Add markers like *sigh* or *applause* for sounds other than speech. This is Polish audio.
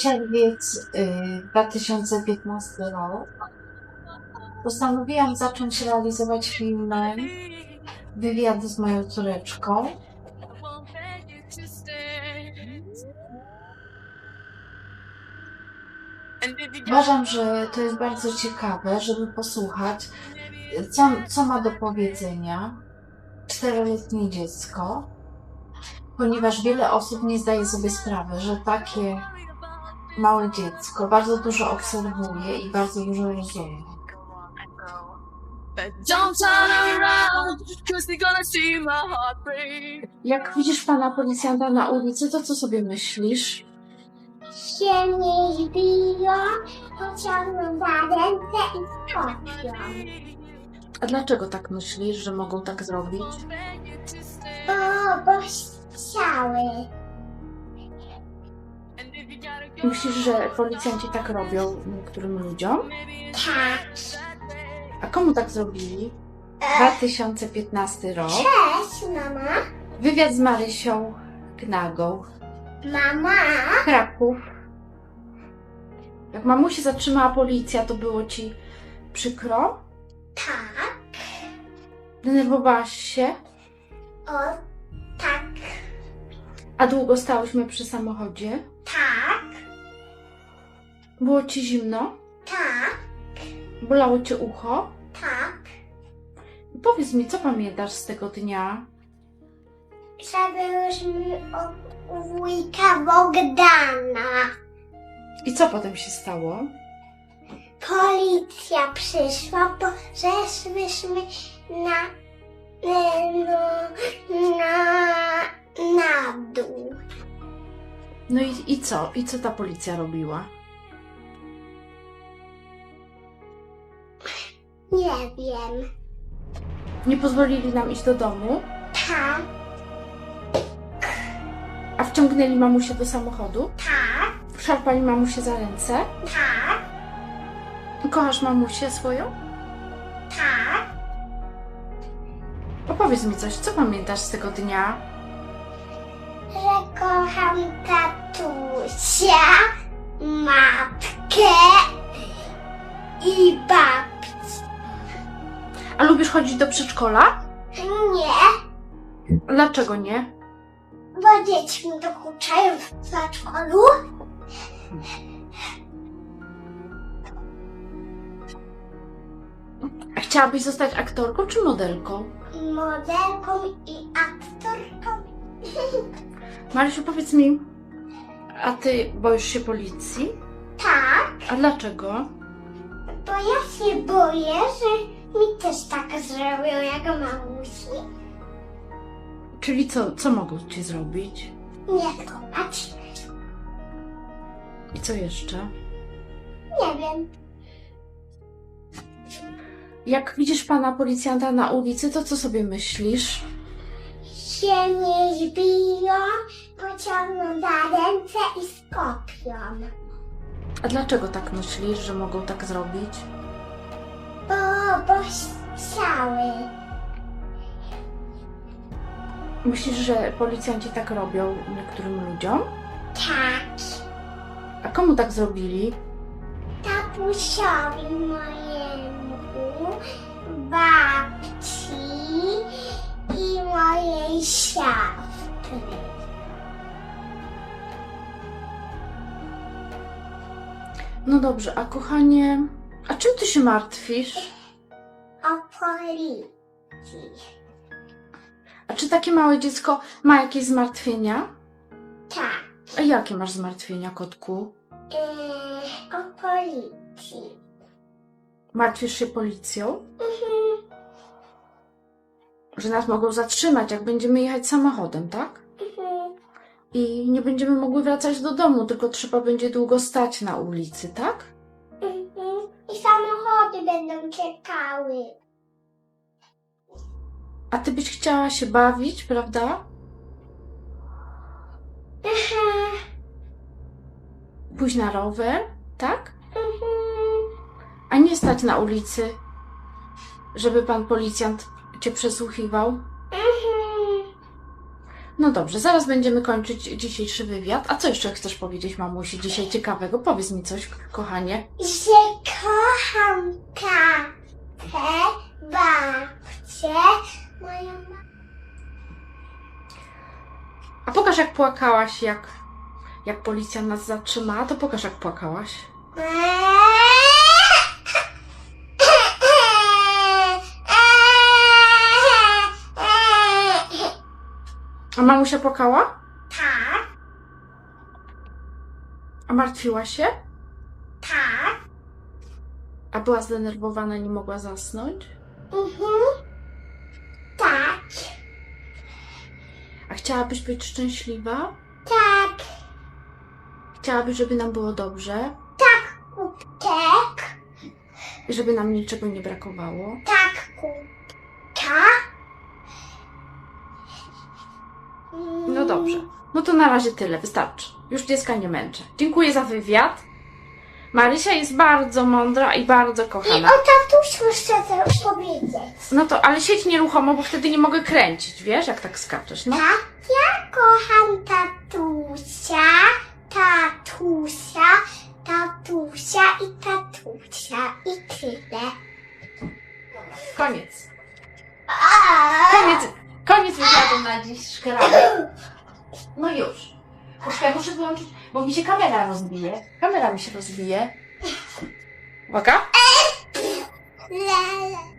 czerwiec y, 2015 rok postanowiłam zacząć realizować filmy wywiady z moją córeczką. Uważam, że to jest bardzo ciekawe, żeby posłuchać, co, co ma do powiedzenia czteroletnie dziecko, ponieważ wiele osób nie zdaje sobie sprawy, że takie małe dziecko bardzo dużo obserwuje i bardzo dużo rozumie. But don't turn around, cause they're gonna see my heart break. Jak widzisz pana policjanta na ulicy, to co sobie myślisz? się nie zbiją, pociągną za ręce i skopią. A dlaczego tak myślisz, że mogą tak zrobić? O, bo chciały. Myślisz, że policjanci tak robią niektórym ludziom? Tak. A komu tak zrobili? 2015 rok. Cześć, mama. Wywiad z Marysią Gnagą. Mama. Kraków. Jak mamusi zatrzymała policja, to było ci przykro? Tak. Denerwowałaś się? O, tak. A długo stałyśmy przy samochodzie? Tak. Było ci zimno? Tak. Bolało cię ucho? Tak. Powiedz mi, co pamiętasz z tego dnia? Że byłyśmy u- u wujka Bogdana. I co potem się stało? Policja przyszła, bo żeśmy na, e, no, na, na dół. No i, i co? I co ta policja robiła? Nie wiem. Nie pozwolili nam iść do domu, Tak, a wciągnęli mamusię do samochodu? tak, Szarpali mamusię za ręce? tak, Kochasz mamusię swoją? tak. Opowiedz mi coś, co pamiętasz z tego dnia? Że kocham tatusia, matkę i babcię. A lubisz chodzić do przedszkola? Nie, Dlaczego nie? bo dzieci mi dokuczają w przedszkolu. A chciałabyś zostać aktorką czy modelką? modelką i aktorką. *laughs* Marysiu, powiedz mi, a ty boisz się policji? tak, A dlaczego? bo ja się boję, że mi też tak zrobią jak mamusi. Czyli co, co mogą ci zrobić? Nie kopać. I co jeszcze? Nie wiem. Jak widzisz pana policjanta na ulicy, to co sobie myślisz? Się nie zbiją, pociągną za ręce i skopią. A dlaczego tak myślisz, że mogą tak zrobić? Bo, bo chciały. Myślisz, że policjanci tak robią niektórym ludziom? Tak. A komu tak zrobili? Tatusiowi mojemu, babci i mojej siostry. No dobrze, a kochanie, a czym ty się martwisz? O policji. A czy takie małe dziecko ma jakieś zmartwienia? Tak. A jakie masz zmartwienia, kotku? Yy, o policji. Martwisz się policją? Mhm, Że nas mogą zatrzymać, jak będziemy jechać samochodem, tak? I nie będziemy mogły wracać do domu, tylko trzeba będzie długo stać na ulicy, tak? Mhm. I samochody będą czekały. A ty byś chciała się bawić, prawda? Mhm. Pójść na rower, tak? Mhm. A nie stać na ulicy, żeby pan policjant cię przesłuchiwał. No dobrze, zaraz będziemy kończyć dzisiejszy wywiad. A co jeszcze chcesz powiedzieć, mamusi, dzisiaj ciekawego? Powiedz mi coś, kochanie. Że kocham tatę, babcię, moją mamę. A pokaż, jak płakałaś, jak, jak policja nas zatrzymała, to pokaż, jak płakałaś. A mamusia płakała? Tak, A martwiła się? tak. A była zdenerwowana, nie mogła zasnąć? Mhm. Tak, A chciałabyś być szczęśliwa? tak. Chciałabyś, żeby nam było dobrze? Tak, I żeby nam niczego nie brakowało? tak, kubka. No dobrze. No to na razie tyle, wystarczy. Już dziecka nie męczę. Dziękuję za wywiad. Marysia jest bardzo mądra i bardzo I kochana. o tatusiu chcę też powiedzieć. No to, ale siedź nieruchomo, bo wtedy nie mogę kręcić, wiesz, jak tak skaczesz, no. Tak, ja kocham tatusia, tatusia, tatusia i tatusia i tyle. Koniec. Koniec, koniec wywiadu na dziś szkramy. No już. Poczekaj, muszę wyłączyć, bo mi się kamera rozbije. Kamera mi się rozbije. Uwaga. La.